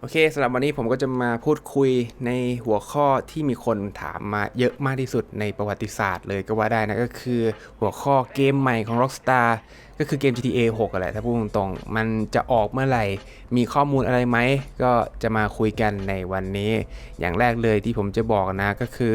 โอเคสำหรับวันนี้ผมก็จะมาพูดคุยในหัวข้อที่มีคนถามมาเยอะมากที่สุดในประวัติศาสตร์เลยก็ว่าได้นะ ก็คือหัวข้อเกมใหม่ของ Rockstar ก็คือเกม GTA 6อะแหละถ้าพูดตรงๆ มันจะออกเมื่อไหร่ มีข้อมูลอะไรไหม ก็จะมาคุยกันในวันนี้ อย่างแรกเลยที่ผมจะบอกนะ ก็คือ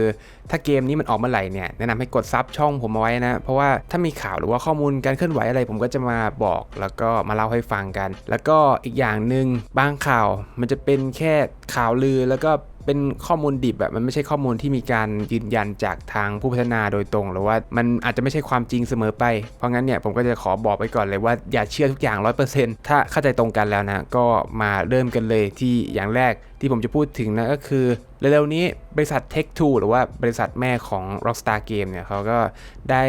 ถ้าเกมนี้มันออกเมื่อไหร่เนี่ย แนะนำให้กดซับช่องผมเอาไว้นะ เพราะว่าถ้ามีข่าวหรือว่าข้อมูลการเคลื่อนไหวอะไร ผมก็จะมาบอก แล้วก็มาเล่าให้ฟังกัน แล้วก็อีกอย่างหนึ่งบางข่าวมันจะเป็นแค่ข่าวลือแล้วก็ เป็นข้อมูลดิบแบบมันไม่ใช่ข้อมูลที่มีการยืนยันจากทางผู้พัฒนาโดยตรง หรือว่ามันอาจจะไม่ใช่ความจริงเสมอไป เพราะงั้นเนี่ยผมก็จะขอบอกไปก่อนเลยว่าอย่าเชื่อทุกอย่าง 100%ถ้าเข้าใจตรงกันแล้วนะ ก็มาเริ่มกันเลยที่อย่างแรก ที่ผมจะพูดถึงนะก็คือเร็วๆนี้บริษัท Take Two หรือว่าบริษัทแม่ของ Rockstar Game เนี่ยเขาก็ได้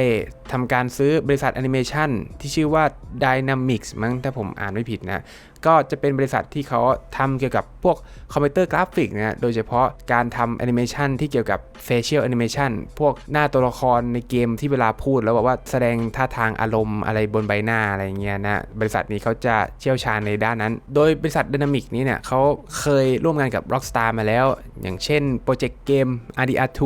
ทำการซื้อบริษัทแอนิเมชันที่ชื่อว่า Dynamics มั้งถ้าผมอ่านไม่ผิดนะ ก็จะเป็นบริษัทที่เขาทำเกี่ยวกับพวกคอมพิวเตอร์กราฟิกนะโดยเฉพาะการทำแอนิเมชันที่เกี่ยวกับ Facial Animation พวกหน้าตัวละครในเกมที่เวลาพูดแล้วบอกว่าแสดงท่าทางอารมณ์อะไรบนใบหน้าอะไรเงี้ยนะบริษัทนี้เขาจะเชี่ยวชาญในด้านนั้น โดยบริษัท Dynamic นี้เนี่ยเขาเคยร่วมงานกับ Rockstar มาแล้ว อย่างเช่นโปรเจกต์เกม RDR2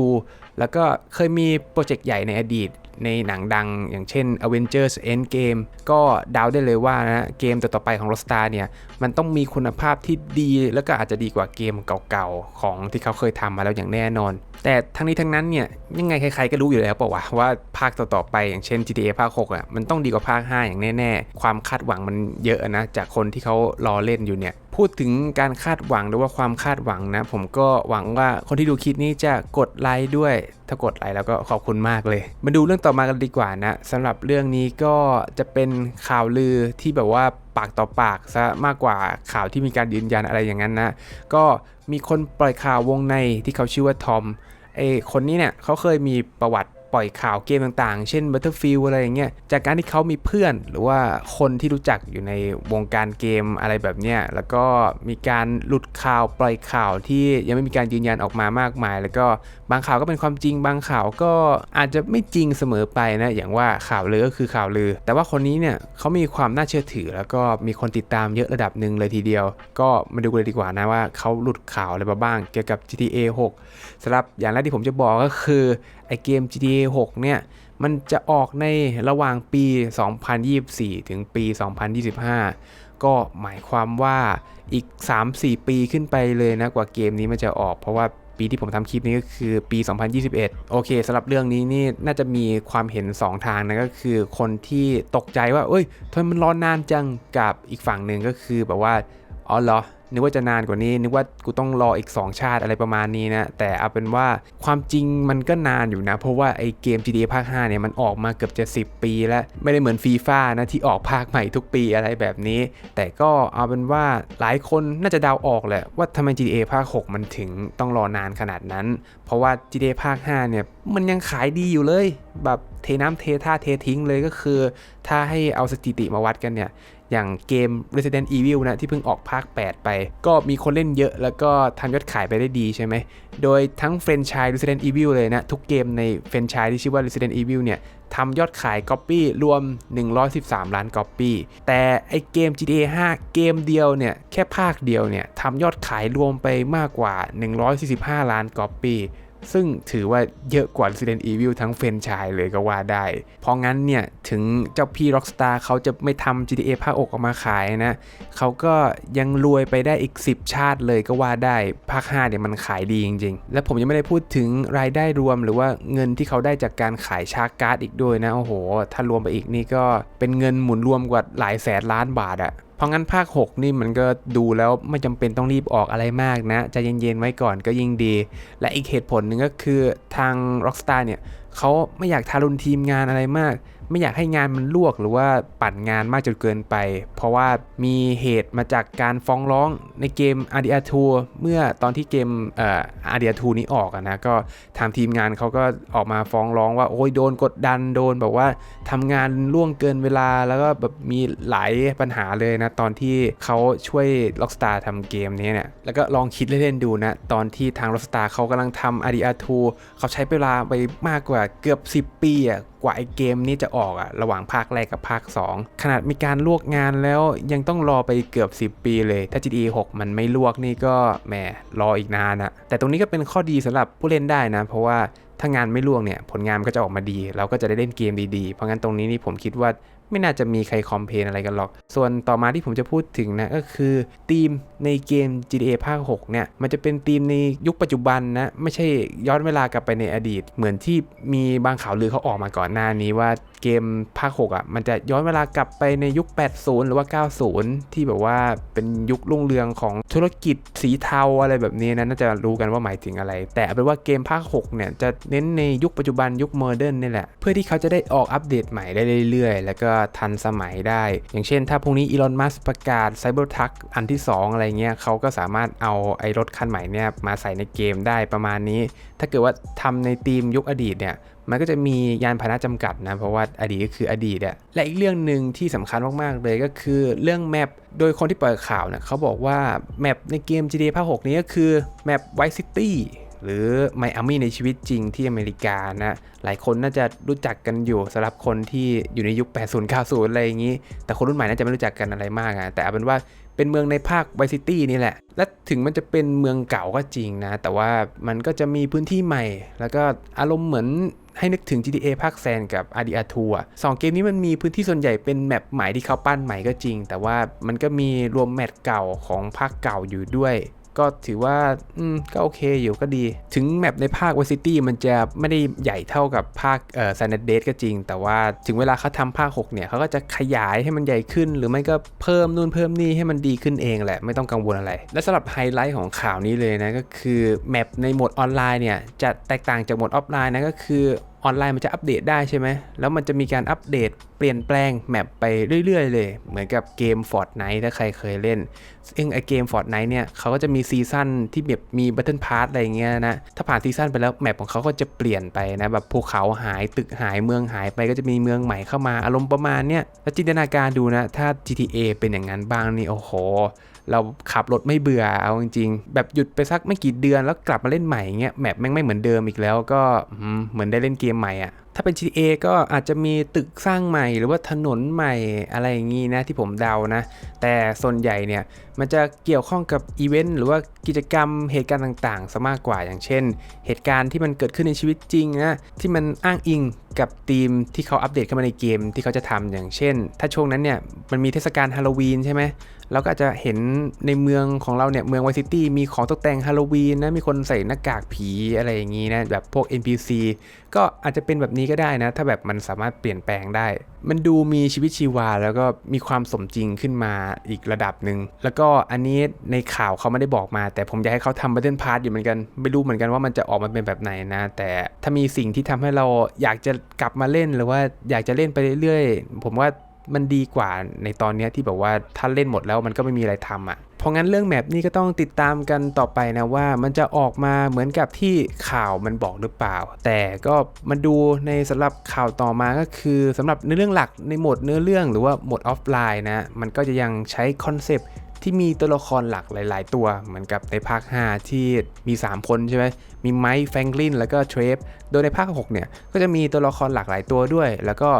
แล้วก็เคยมีโปรเจกต์ใหญ่ในอดีตในหนังดัง อย่างเช่น Avengers Endgame ก็เดาได้เลยว่านะเกมต่อๆไปของ Rockstar เนี่ยมันต้องมีคุณภาพที่ดี แล้วก็อาจจะดีกว่าเกมเก่าๆ ของที่เขาเคยทำมาแล้วอย่างแน่นอน แต่ทั้งนี้ทั้งนั้นเนี่ยยังไงใครๆก็รู้อยู่แล้วเปล่าวะว่าภาคต่อๆไปอย่างเช่น GTA ภาค 6อะมันต้องดีกว่าภาค 5 อย่างแน่ ๆ ความคาดหวังมันเยอะนะจากคนที่เขารอเล่นอยู่เนี่ย พูดถึงการคาดหวังหรือว่าความคาดหวังนะ ผมก็หวังว่าคนที่ดูคลิปนี้จะกดไลค์ด้วย ถ้ากดไลค์แล้วก็ขอบคุณมากเลย มาดูเรื่องต่อมากันดีกว่านะสำหรับเรื่องนี้ก็จะเป็นข่าวลือที่แบบว่าปากต่อปากซะมากกว่าข่าวที่มีการยืนยันอะไรอย่างนั้นนะ ก็มีคนปล่อยข่าววงในที่เขาชื่อว่าทอมไอคนนี้เนี่ยเขาเคยมีประวัติ ปล่อยข่าวเกมต่างๆ เช่น Battlefield อะไรอย่างเงี้ย จากการที่เขามีเพื่อน หรือว่าคนที่รู้จักอยู่ในวงการเกมอะไรแบบเนี้ย แล้วก็มีการหลุดข่าวปล่อยข่าวที่ยังไม่มีการยืนยันออกมามากมาย แล้วก็บางข่าวก็เป็นความจริง บางข่าวก็อาจจะไม่จริงเสมอไปนะ อย่างว่าข่าวลือก็คือข่าวลือ แต่ว่าคนนี้เนี่ยเขามีความน่าเชื่อถือ แล้วก็มีคนติดตามเยอะระดับหนึ่งเลยทีเดียว ก็มาดูกันเลยดีกว่านะว่าเขาหลุดข่าวอะไรบ้างเกี่ยวกับ GTA 6สำหรับอย่างแรกที่ผมจะบอกก็คือ ไอเกม GTA 6 เนี่ย มันจะออกในระหว่างปี 2024 ถึงปี 2025 ก็หมายความว่าอีก 3-4 ปีขึ้นไปเลยนะกว่าเกมนี้มันจะออก เพราะว่าปีที่ผมทำคลิปนี้ก็คือปี 2021 โอเคสำหรับเรื่องนี้นี่น่าจะมีความเห็น 2 ทางนะก็คือคนที่ตกใจว่า เอ้ยทำไมมันรอนานจังกับอีกฝั่งหนึ่งก็คือแบบว่าอ๋อเหรอ นึกว่าจะนานกว่านี้ นึกว่ากูต้องรออีก 2 ชาติอะไรประมาณนี้นะ แต่เอาเป็นว่าความจริงมันก็นานอยู่นะ เพราะว่าไอเกม GTA ภาค 5 เนี่ยมันออกมาเกือบจะ 10 ปีแล้ว ไม่ได้เหมือนฟีฟ่านะที่ออกภาคใหม่ทุกปีอะไรแบบนี้ แต่ก็เอาเป็นว่าหลายคนน่าจะเดาออกแหละว่าทำไม GTA ภาค 6 มันถึงต้องรอนานขนาดนั้น เพราะว่า GTA ภาค 5 เนี่ยมันยังขายดีอยู่เลย แบบเทน้ำเทท่าเททิ้งเลยก็คือ ถ้าให้เอาสถิติมาวัดกันเนี่ย อย่างเกม Resident Evil นะที่เพิ่งออกภาค 8 ไป ก็มีคนเล่นเยอะแล้วก็ทำยอดขายไปได้ดีใช่ไหม โดยทั้งแฟรนไชส์ Resident Evil เลยนะ ทุกเกมในแฟรนไชส์ที่ชื่อว่า Resident Evil เนี่ยทำยอดขายก๊อปปี้รวม 113 ล้านก๊อปปี้แต่ไอเกม GTA 5 เกมเดียวเนี่ย แค่ภาคเดียวเนี่ยทำยอดขายรวมไปมากกว่า 145 ล้านก๊อปปี้ ซึ่งถือว่าเยอะกว่า Resident Evil ทั้งเฟรนชายเลยก็ว่าได้ เพราะงั้นเนี่ย ถึงเจ้าพี่ Rockstar เขาจะไม่ทำ GTA ภาคอกออกมาขายนะ เขาก็ยังรวยไปได้อีก 10 ชาติเลยก็ว่าได้ ภาค 5 เนี่ยมันขายดีจริง ๆ และผมยังไม่ได้พูดถึงรายได้รวมหรือว่าเงินที่เขาได้จากการขายชาร์การ์ดอีกด้วยนะ โอ้โห ถ้ารวมไปอีกนี่ก็เป็นเงินหมุนรวมกว่าหลายแสนล้านบาทอะ เพราะงั้นภาค 6 นี่มันก็ดูแล้วไม่จำเป็นต้องรีบออกอะไรมากนะจะเย็นๆไว้ก่อนก็ยิ่งดี และอีกเหตุผลหนึ่งก็คือทาง Rockstar เนี่ยเขาไม่อยากทารุณทีมงานอะไรมาก ไม่อยากให้งานมันลวกหรือว่าปั่นงานมากจนเกินไป เพราะว่ามีเหตุมาจากการฟ้องร้องในเกม RDR2 เมื่อตอนที่เกมเอ่อ RDR2 นี้ออกอะนะก็ทางทีมงานเขาก็ออกมาฟ้องร้องว่าโอ้ยโดนกดดันโดนแบบว่าทำงานล่วงเกินเวลาแล้วก็แบบมีหลายปัญหาเลยนะ ตอนที่เขาช่วย Rockstar ทำเกมนี้เนี่ยแล้วก็ลองคิดเล่นๆดูนะ ตอนที่ทาง Rockstar เขากำลังทำ RDR2 เขาใช้เวลาไปมากกว่าเกือบ 10 ปีอะ ว่าไอเกมนี้จะออกอะระหว่างภาคแรกกับภาค 2 ขนาดมีการลวกงานแล้วยังต้องรอไปเกือบ 10 ปีเลย ถ้า GTA 6 มันไม่ลวกนี่ก็แหมรออีกนานอะแต่ตรงนี้ก็เป็นข้อดีสำหรับผู้เล่นได้นะ เพราะว่าถ้างานไม่ล่วงเนี่ยผลงานก็จะออกมาดี เราก็จะได้เล่นเกมดีๆ เพราะงั้นตรงนี้นี่ผมคิดว่า ไม่น่าจะมีใครคอมเพลนอะไรกันหรอก ส่วนต่อมาที่ผมจะพูดถึงนะก็คือธีมในเกม GTA ภาค 6 เนี่ย มันจะเป็นธีมในยุคปัจจุบันนะ ไม่ใช่ย้อนเวลากลับไปในอดีต เหมือนที่มีบางข่าวลือเขาออกมาก่อนหน้านี้ว่าเกมภาค 6 อะ มันจะย้อนเวลากลับไปในยุค 80 หรือว่า 90 ที่แบบว่าเป็นยุครุ่งเรืองของธุรกิจสีเทาอะไรแบบนี้นะน่าจะรู้กันว่าหมายถึงอะไร แต่เอาเป็นว่าเกมภาค 6 เนี่ยจะเน้นในยุคปัจจุบันยุคโมเดิร์นนี่แหละ เพื่อที่เขาจะได้ออกอัปเดตใหม่ได้เรื่อยๆ แล้วก็ทันสมัยได้ อย่างเช่นถ้าพรุ่งนี้อีลอนมัสประกาศไซเบอร์ทักอันที่ 2 อะไรเงี้ยเขาก็สามารถเอาไอ้รถคันใหม่เนี่ยมาใส่ในเกมได้ประมาณนี้ ถ้าเกิดว่าทำในธีมยุคอดีตเนี่ยมันก็จะมียานพาหนะจำกัดนะ เพราะว่าอดีตก็คืออดีตอะและอีกเรื่องหนึ่งที่สำคัญมาก ๆ เลยก็คือเรื่องแมปโดยคนที่เปล่อยข่าวเนี่ยเขาบอกว่าแมปในเกม GTA ภาค6นี้ก็คือแมป Vice City หรือไมอามี่ในชีวิตจริงที่อเมริกานะหลายคนน่าจะรู้จักกันอยู่สำหรับคนที่อยู่ในยุค 80 90 อะไรอย่างนี้ แต่คนรุ่นใหม่น่าจะไม่รู้จักกันอะไรมากอะแต่เอาเป็นว่าเป็นเมืองในภาคไวซิตี้นี่แหละ และถึงมันจะเป็นเมืองเก่าก็จริงนะ แต่ว่ามันก็จะมีพื้นที่ใหม่ แล้วก็อารมณ์เหมือนให้นึกถึง GTA ภาคแซนกับ RDR2 อะสองเกมนี้มันมีพื้นที่ส่วนใหญ่เป็นแมปใหม่ที่เขาปั้นใหม่ก็จริง แต่ว่ามันก็มีรวมแมปเก่าของภาคเก่าอยู่ด้วย ก็ถือว่าอืมก็โอเคอยู่ก็ดี ถึงแมปในภาค v ซิตี้มันจะไม่ได้ใหญ่เท่ากับภาคเอ่อ s ซนเดก็จริง แต่ว่าถึงเวลาเขาทำภาค 6 เนี่ยเขาก็จะขยายให้มันใหญ่ขึ้น หรือไม่ก็เพิ่มนู่นเพิ่มนี่ให้มันดีขึ้นเองแหละไม่ต้องกังวลอะไร และสำหรับไฮไลท์ของข่าวนี้เลยนะก็คือแมปในโหมดออนไลน์เนี่ยจะแตกต่างจากโหมดออฟไลน์นะก็คือ ออนไลน์มันจะอัปเดตได้ใช่ไหม แล้วมันจะมีการอัปเดตเปลี่ยนแปลงแมปไปเรื่อย ๆ เลย เหมือนกับเกม Fortnite ถ้าใครเคยเล่น ซึ่งไอเกม Fortnite เนี่ยเขาก็จะมีซีซั่นที่แบบมีบัตเทิลพาร์ทอะไรเงี้ยนะ ถ้าผ่านซีซั่นไปแล้วแมปของเขาก็จะเปลี่ยนไปนะ แบบภูเขาหายตึกหายเมืองหายไปก็จะมีเมืองใหม่เข้ามาอารมณ์ประมาณเนี้ย แล้วจินตนาการดูนะ ถ้า GTA เป็นอย่างนั้นบ้างนี่โอ้โห เราขับรถไม่เบื่อเอาจริงๆ แบบหยุดไปสักไม่กี่เดือนแล้วกลับมาเล่นใหม่เงี้ยแมปแม่งไม่เหมือนเดิมอีกแล้วก็เหมือนได้เล่นเกมใหม่อะถ้าเป็น GTA ก็อาจจะมีตึกสร้างใหม่หรือว่าถนนใหม่อะไรอย่างงี้นะที่ผมเดานะ แต่ส่วนใหญ่เนี่ย มันจะเกี่ยวข้องกับอีเวนต์หรือว่ากิจกรรมเหตุการณ์ต่างๆซะมากกว่าอย่างเช่น เหตุการณ์ที่มันเกิดขึ้นในชีวิตจริงนะที่มันอ้างอิงกับธีมที่เขาอัปเดตเข้ามาในเกมที่เขาจะทำอย่างเช่น ถ้าช่วงนั้นเนี่ยมันมีเทศกาลฮาโลวีนใช่ไหมเราก็อาจจะเห็นในเมืองของเราเนี่ยเมืองไวซิตี้มีของตกแต่งฮาโลวีนนะมีคนใส่หน้ากากผีอะไรอย่างนี้นะแบบพวก NPC ก็อาจจะเป็นแบบนี้ก็ได้นะ ถ้าแบบมันสามารถเปลี่ยนแปลงได้ มันดูมีชีวิตชีวาแล้วก็มีความสมจริงขึ้นมาอีกระดับหนึ่งแล้วก็็อันนี้ในข่าวเขาไม่ได้บอกมา แต่ผมอยากให้เขาทำบัตเทิลพาร์ทอยู่เหมือนกัน ไม่รู้เหมือนกันว่ามันจะออกมาเป็นแบบไหนนะ แต่ถ้ามีสิ่งที่ทำให้เราอยากจะกลับมาเล่นหรือว่าอยากจะเล่นไปเรื่อยๆ ผมว่ามันดีกว่าในตอนนี้ที่แบบว่าถ้าเล่นหมดแล้วมันก็ไม่มีอะไรทำอะ่ะ เพราะงั้นเรื่องแมปนี้ก็ต้องติดตามกันต่อไปนะว่ามันจะออกมาเหมือนกับที่ข่าวมันบอกหรือเปล่า แต่ก็มาดูในสำหรับข่าวต่อมาก็คือสำหรับในเรื่องหลักในโหมดเนื้อเรื่องหรือว่าโหมดออฟไลน์นะ มันก็จะยังใช้คอนเซปต์ ที่มีตัวละครหลักหลาย ๆ ตัว เหมือนกับในภาค 5 ที่มี 3 คนใช่ไหมมีไมค์แฟรงกลินแล้วก็เทรฟโดยในภาค 6 เนี่ยก็จะมีตัวละครหลากหลายตัวด้วย แล้วก็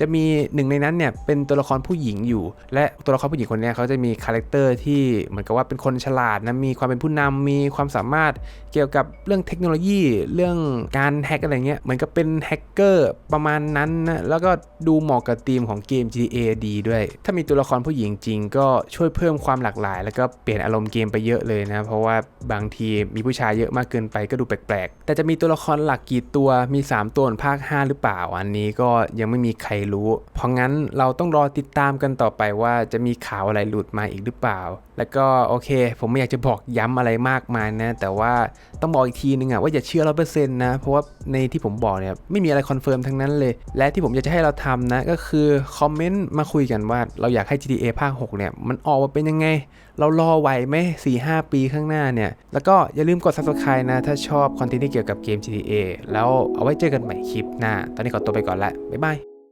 จะมีหนึ่งในนั้นเนี่ยเป็นตัวละครผู้หญิงอยู่ และตัวละครผู้หญิงคนนี้เขาจะมีคาแรคเตอร์ที่เหมือนกับว่าเป็นคนฉลาดนะมีความเป็นผู้นำมีความสามารถเกี่ยวกับเรื่องเทคโนโลยีเรื่องการแฮกอะไรเงี้ยเหมือนกับเป็นแฮกเกอร์ประมาณนั้นนะแล้วก็ดูเหมาะกับธีมของเกม GTA ดีด้วย ถ้ามีตัวละครผู้หญิงจริง ก็ช่วยเพิ่มความหลากหลาย แล้วก็เปลี่ยนอารมณ์เกมไปเยอะเลยนะเพราะว่าบางทีมีผู้ชายเยอะมากเกินไปก็ดูแปลกๆ แต่จะมีตัวละครหลักกี่ตัวมี 3 ตัวภาค 5 หรือเปล่า อันนี้ก็ยังไม่มีใครรู้ เพราะงั้นเราต้องรอติดตามกันต่อไปว่าจะมีข่าวอะไรหลุดมาอีกหรือเปล่า แล้วก็โอเค ผมไม่อยากจะบอกย้ำอะไรมากมายนะ แต่ว่าต้องบอกอีกทีนึงอะว่าอย่าเชื่อร้อยเปอร์เซ็นต์นะ เพราะว่าในที่ผมบอกเนี่ยไม่มีอะไรคอนเฟิร์มทั้งนั้นเลย และที่ผมอยากจะให้เราทำนะก็คือคอมเมนต์มาคุยกันว่าเราอยากให้ GTA ภาค 6 เนี่ยมันออกมาเป็นยังไง เรารอไหวไหม4 5 ปีข้างหน้าเนี่ย แล้วก็อย่าลืมกด subscribe นะ ถ้าชอบคอนเทนต์ที่เกี่ยวกับเกม GTA แล้วเอาไว้เจอกันใหม่คลิปหน้า ตอนนี้ขอตัวไปก่อนละ บ๊ายบาย